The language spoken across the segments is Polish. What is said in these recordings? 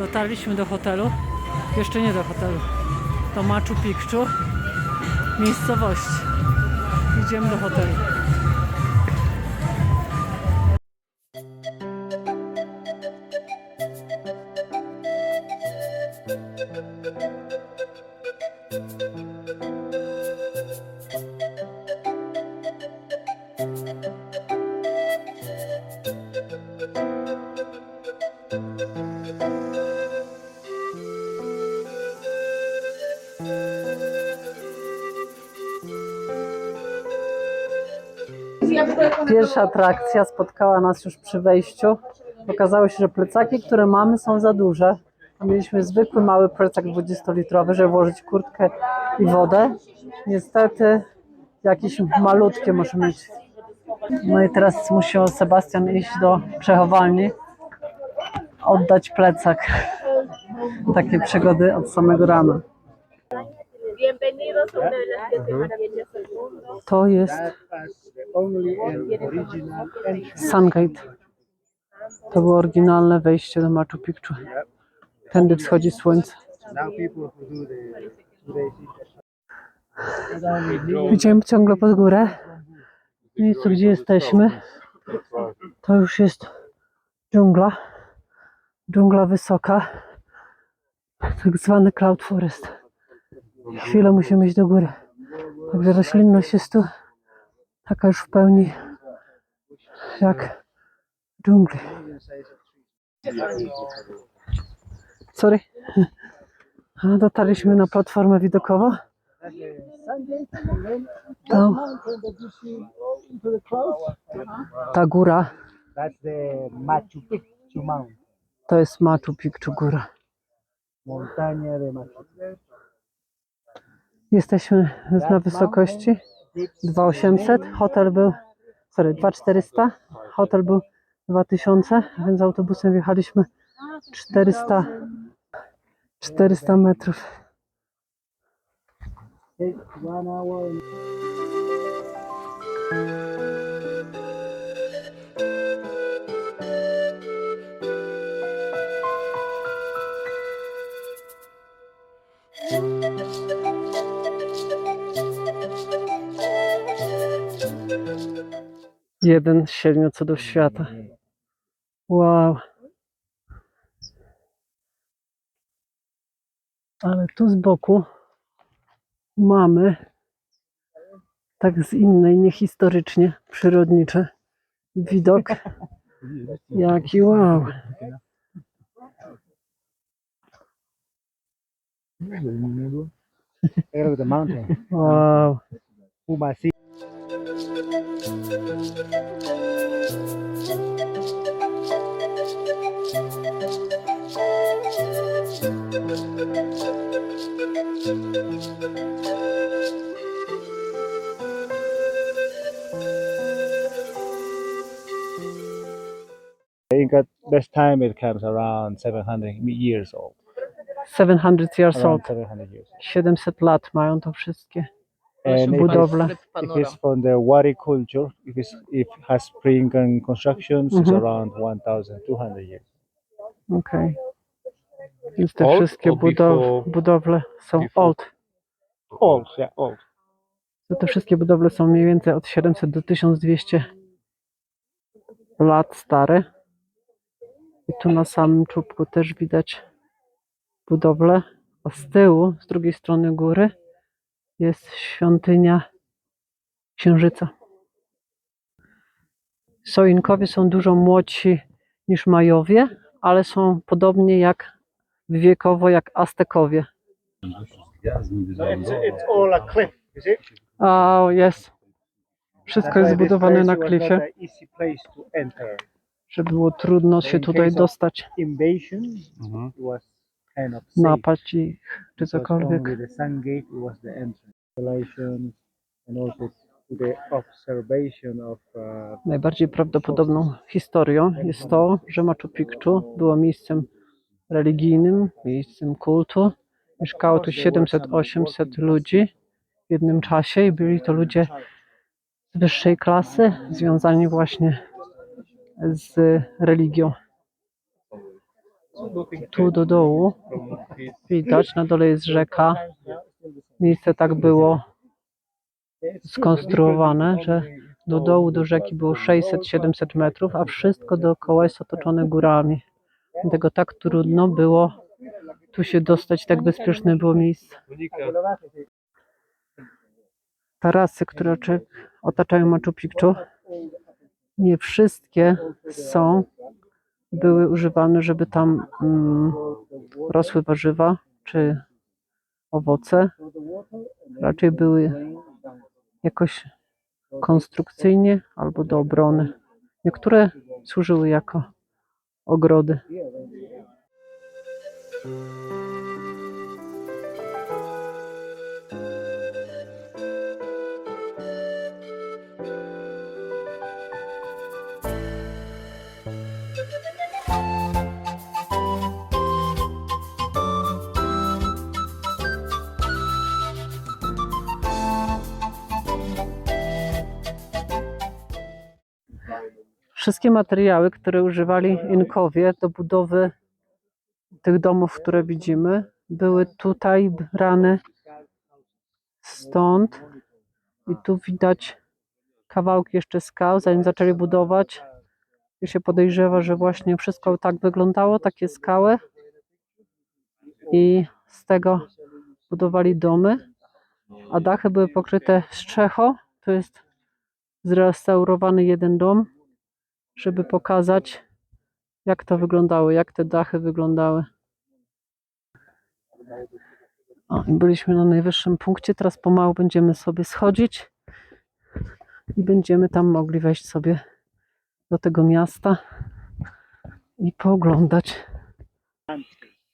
Dotarliśmy do hotelu. Jeszcze nie do hotelu. Do Machu Picchu. Miejscowości. Idziemy do hotelu. Pierwsza atrakcja spotkała nas już przy wejściu. Okazało się, że plecaki, które mamy, są za duże. Mieliśmy zwykły mały plecak 20-litrowy, żeby włożyć kurtkę i wodę. Niestety jakieś malutkie muszę mieć. No i teraz musiał Sebastian iść do przechowalni, oddać plecak. Takie przygody od samego rana. To jest. Sungate. To było oryginalne wejście do Machu Picchu. Tędy wschodzi słońce. Idziemy ciągle pod górę. W miejscu, gdzie jesteśmy, to już jest dżungla. Dżungla wysoka. Tak zwany cloud forest. Chwilę musimy iść do góry. Także roślinność jest tu taka już w pełni jak dżungli. Sorry. Dotarliśmy na platformę widokową. Tam ta góra to jest Machu Picchu góra. Montaña de Machu Picchu. Jesteśmy na wysokości 2800. Hotel był, sorry, 2400. Hotel był 2000, więc autobusem wjechaliśmy 400, 400 metrów. One hour Jeden z siedmiu cudów świata. Wow. Ale tu z boku mamy tak z innej, niehistorycznie, przyrodniczy widok. Jaki wow. Wow. Pumasi. I think at this time it comes around 700 years old. 700 years old. Around 700 years. 700 lat mają to wszystkie And if budowle. If it's from the Wari culture, if it's if it has spring and constructions, it's Mhm. around 1,200 years. Okej. Więc te Old wszystkie or budow before- budowle są before? old. Old, yeah, old. To te wszystkie budowle są mniej więcej od 700 do 1200 lat stare. I tu na samym czubku też widać budowlę. A z tyłu, z drugiej strony góry, jest świątynia Księżyca. Soinkowie są dużo młodsi niż Majowie, ale są podobnie jak wiekowo jak Aztekowie. A? A jest. Wszystko jest zbudowane na klifie, że było trudno się tutaj dostać, safe. napaść ich czy cokolwiek. uh, Najbardziej prawdopodobną historią jest to, że Machu Picchu było miejscem religijnym, miejscem kultu. Mieszkało tu 700-800 ludzi w jednym czasie i byli to ludzie z wyższej klasy, związani właśnie z religią. tu do dołu. Widać, na dole jest rzeka. Miejsce tak było skonstruowane, że do dołu, do rzeki było 600-700 metrów, a wszystko dookoła jest otoczone górami. Dlatego tak trudno było tu się dostać, tak bezpieczne było miejsce. Tarasy, które otaczają Machu Picchu, nie wszystkie są, były używane, żeby tam mm, rosły warzywa czy owoce. Raczej były jakoś konstrukcyjnie albo do obrony. Niektóre służyły jako ogrody. Wszystkie materiały, które używali Inkowie do budowy tych domów, które widzimy, były tutaj brane stąd. I tu widać kawałki jeszcze skał, zanim zaczęli budować. I się podejrzewa, że właśnie wszystko tak wyglądało, takie skały. I z tego budowali domy, a dachy były pokryte strzechą. To jest zrestaurowany jeden dom, żeby pokazać, jak to wyglądało, jak te dachy wyglądały. O, byliśmy na najwyższym punkcie, teraz pomału będziemy sobie schodzić i będziemy tam mogli wejść sobie do tego miasta i pooglądać.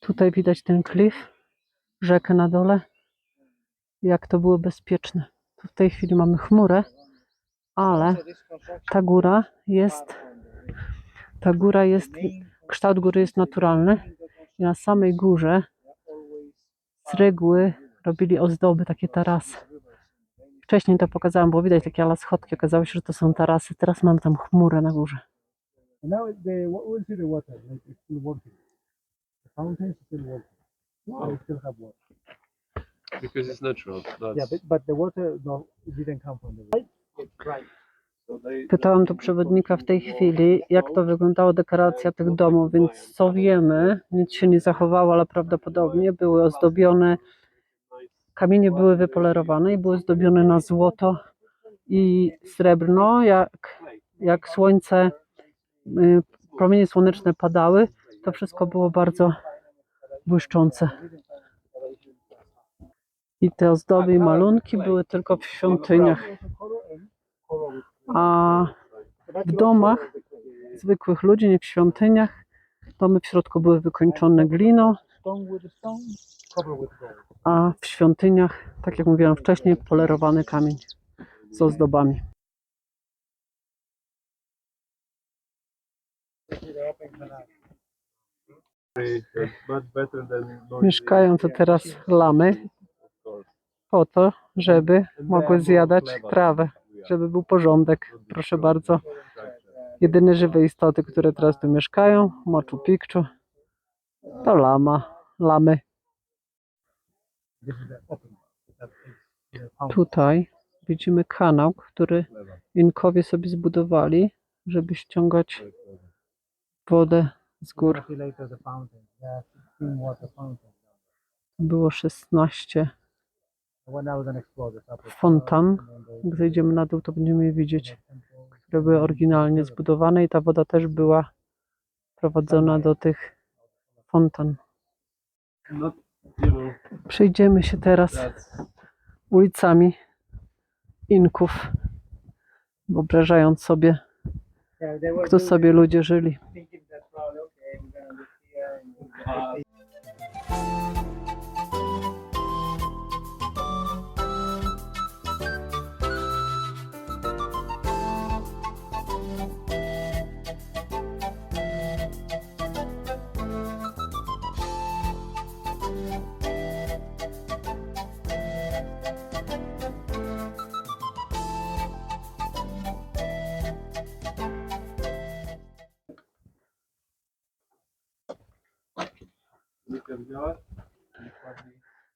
Tutaj widać ten klif, rzekę na dole, jak to było bezpieczne. Tu w tej chwili mamy chmurę, ale ta góra jest, ta góra jest, kształt góry jest naturalny i na samej górze z reguły robili ozdoby, takie tarasy. Wcześniej to pokazałam, było widać takie ala schodki, okazało się, że to są tarasy. Teraz mam tam chmurę na górze. Because it's natural. That's, Yeah, but, but the water no, didn't come from the river. Right. Pytałam tu przewodnika w tej chwili, jak to wyglądała dekoracja tych domów, więc co wiemy, nic się nie zachowało, ale prawdopodobnie były ozdobione, kamienie były wypolerowane i były zdobione na złoto i srebrno, jak, jak słońce, y, promienie słoneczne padały, to wszystko było bardzo błyszczące. I te ozdoby i malunki były tylko w świątyniach. A w domach zwykłych ludzi, nie w świątyniach, domy w środku były wykończone gliną, a w świątyniach, tak jak mówiłam wcześniej, polerowany kamień z ozdobami. Mieszkają tu teraz lamy po to, żeby mogły zjadać trawę, żeby był porządek. Proszę bardzo. Jedyne żywe istoty, które teraz tu mieszkają w Machu Picchu, to lama, lamy. Tutaj widzimy kanał, który Inkowie sobie zbudowali, żeby ściągać wodę z gór. Było 16 fontan. Jak zejdziemy na dół, to będziemy je widzieć, które były oryginalnie zbudowane i ta woda też była prowadzona do tych fontan. know, Przejdziemy się teraz ulicami Inków, wyobrażając sobie, tu sobie ludzie żyli.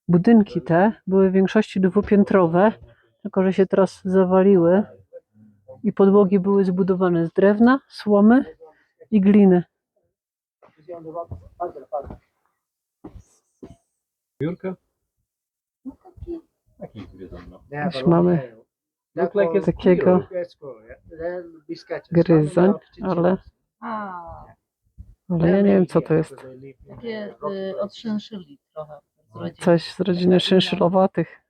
Budynki te były w większości dwupiętrowe, tylko że się teraz zawaliły i podłogi były zbudowane z drewna, słomy i gliny. Biurka? Już mamy takiego gryzoń, ale, ale ja nie wiem co to jest. Takie y, od szynszyli trochę. z rodziny. Coś z rodziny szynszylowatych.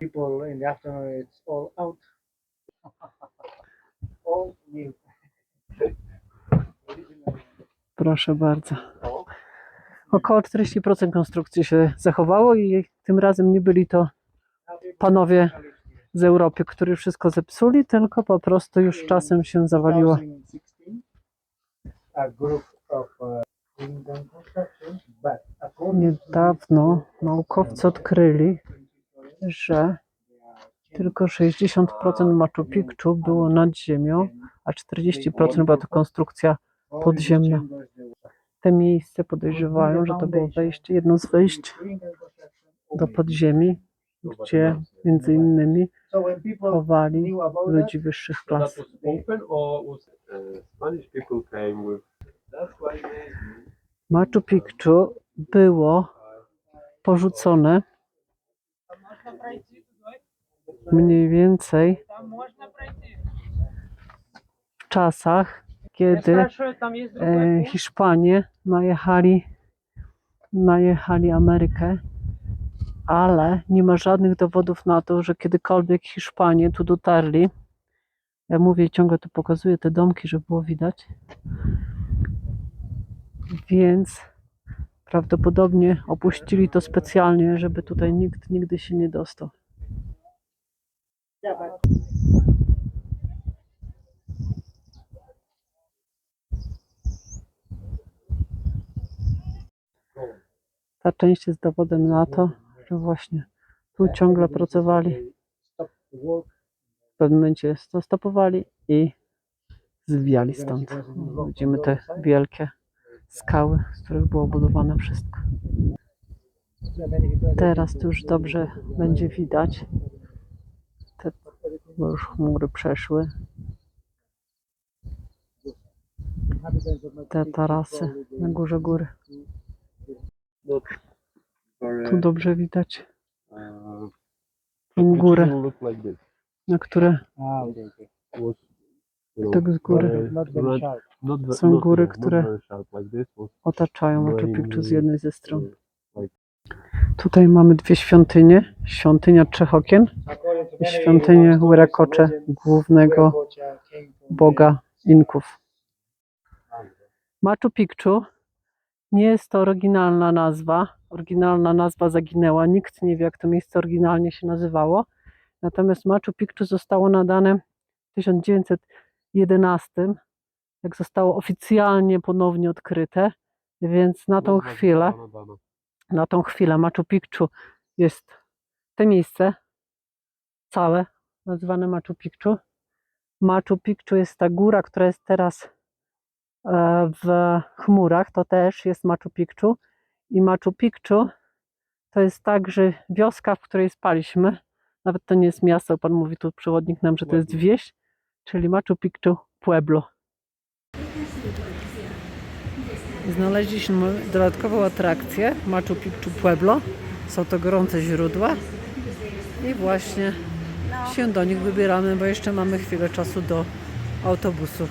People in the afternoon, it's all out. All new. Proszę bardzo. Około 40% konstrukcji się zachowało i tym razem nie byli to panowie z Europy, którzy wszystko zepsuli, tylko po prostu już czasem się zawaliło. Niedawno naukowcy odkryli, że tylko 60% Machu Picchu było nad ziemią, a 40% była to konstrukcja podziemna. Te miejsce podejrzewają, że to było wejście, jedno z wejść do podziemi, gdzie między innymi chowali ludzi wyższych klas. uh, Machu Picchu było porzucone mniej więcej w czasach, kiedy e, Hiszpanie najechali, najechali Amerykę, ale nie ma żadnych dowodów na to, że kiedykolwiek Hiszpanie tu dotarli. Ja mówię ciągle tu pokazuję te domki, żeby było widać. Więc prawdopodobnie opuścili to specjalnie, żeby tutaj nikt nigdy się nie dostał. Ta część jest dowodem na to, że właśnie tu ciągle pracowali. W pewnym momencie to stopowali i zwijali stąd. Widzimy te wielkie skały, z których było budowane wszystko. Teraz to już dobrze będzie widać. Te, bo już chmury przeszły. Te tarasy na górze góry. Tu dobrze widać. uh, tą górę, na które? Know, tak. z góry. Są góry, które- otaczają Machu Picchu z jednej ze stron. Tutaj mamy dwie świątynie. Świątynia trzech okien i świątynię legends, głównego boga Inków. Machu Picchu nie jest to oryginalna nazwa. Oryginalna nazwa zaginęła. Nikt nie wie, jak to miejsce oryginalnie się nazywało. Natomiast Machu Picchu zostało nadane w 1911, jak zostało oficjalnie ponownie odkryte. Więc na tą chwilę, na tą chwilę Machu Picchu jest te miejsce całe nazywane Machu Picchu. Machu Picchu jest ta góra, która jest teraz w chmurach, to też jest Machu Picchu. I Machu Picchu to jest także wioska, w której spaliśmy. Nawet to nie jest miasto, pan mówi tu przewodnik nam, że to jest wieś, czyli Machu Picchu Pueblo. Znaleźliśmy dodatkową atrakcję Machu Picchu Pueblo. Są to gorące źródła i właśnie się do nich wybieramy, bo jeszcze mamy chwilę czasu do autobusu.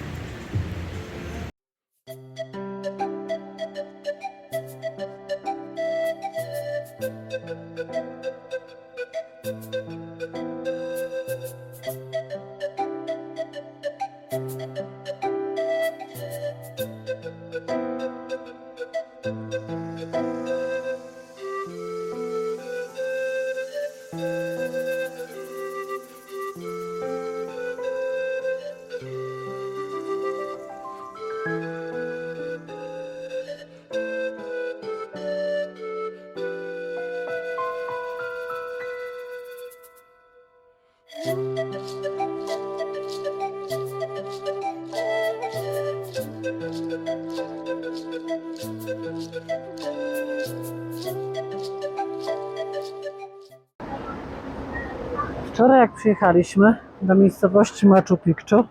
Wczoraj jak przyjechaliśmy do miejscowości Machu Picchu,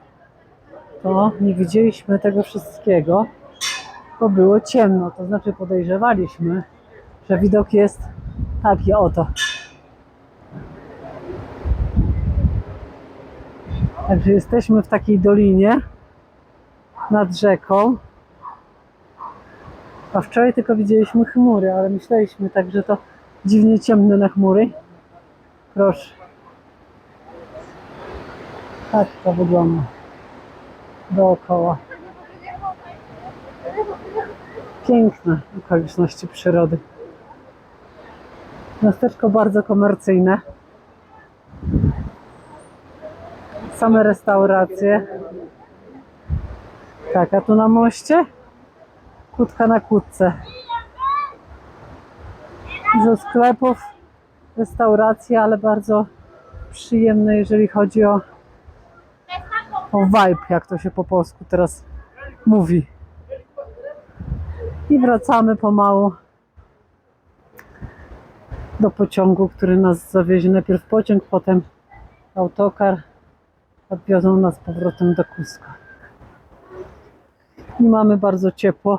to nie widzieliśmy tego wszystkiego, bo było ciemno. To znaczy podejrzewaliśmy, że widok jest taki oto. Także jesteśmy w takiej dolinie nad rzeką. A wczoraj tylko widzieliśmy chmury, ale myśleliśmy tak, że to dziwnie ciemne na chmury. Proszę. Tak to wygląda dookoła. Piękne okoliczności przyrody. Miasteczko bardzo komercyjne. Same restauracje. Tak, a tu na moście kłódka na kłódce. Dużo sklepów, restauracji, ale bardzo przyjemne, jeżeli chodzi o, o vibe, jak to się po polsku teraz mówi. I wracamy pomału do pociągu, który nas zawiezie. Najpierw pociąg, potem autokar. Odwiozą nas powrotem do Kuska. I mamy bardzo ciepło.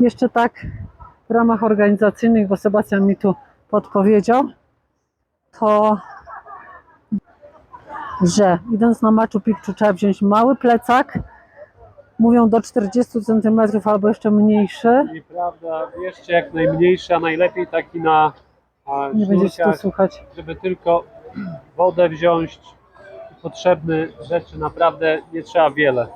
Jeszcze tak w ramach organizacyjnych, bo Sebastian mi tu podpowiedział, to że idąc na Machu Picchu trzeba wziąć mały plecak, mówią do 40 cm albo jeszcze mniejszy. Nieprawda, bierzcie jak najmniejszy, a najlepiej taki na a, Nie będziecie tu słuchać. żeby tylko wodę wziąć i potrzebne rzeczy, naprawdę nie trzeba wiele.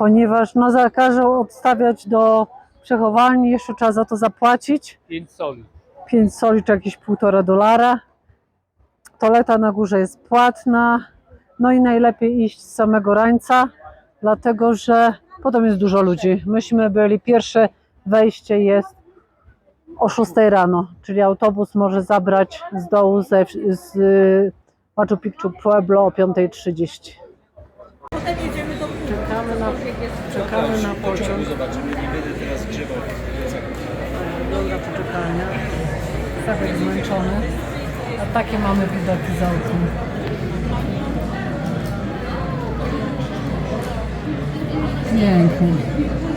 Ponieważ no zakażą odstawiać do przechowalni, jeszcze trzeba za to zapłacić. 5 soli. 5 soli czy jakieś 1,5 dolara. Toaleta na górze jest płatna. No i najlepiej iść z samego rańca, dlatego że potem jest dużo ludzi. Myśmy byli, pierwsze wejście jest o 6 rano, czyli autobus może zabrać z dołu ze, z y, Machu Picchu Pueblo o 5.30. Czekamy na, czekamy na pociąg. Dobra poczekalnia. Stawek zmęczony. A takie mamy widoki za oknem. Pięknie.